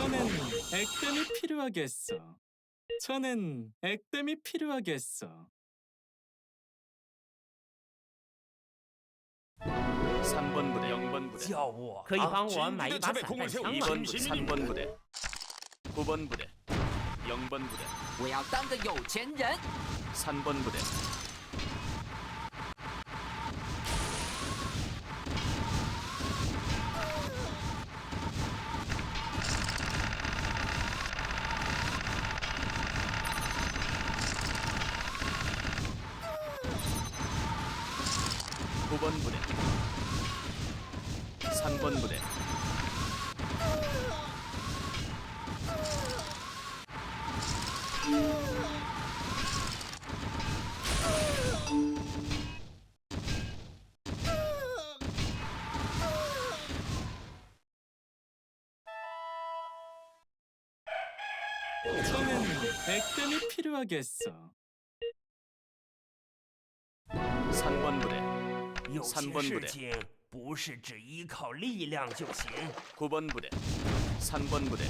저는 액땜이 필요하겠어. 저는 액땜이 필요하겠어. 3번 부대 0번 부대 叫我可以帮我啊买一把散弹枪吗？ 2번 부대 3번 부대 9번 부대 0번 부대 我要当个有钱人。 3번 부대 9번 부대 3번 부대 저는 액땜이 필요하겠어. 有三分些不得事情不是只依靠力量就行。 9번 부대 3번 부대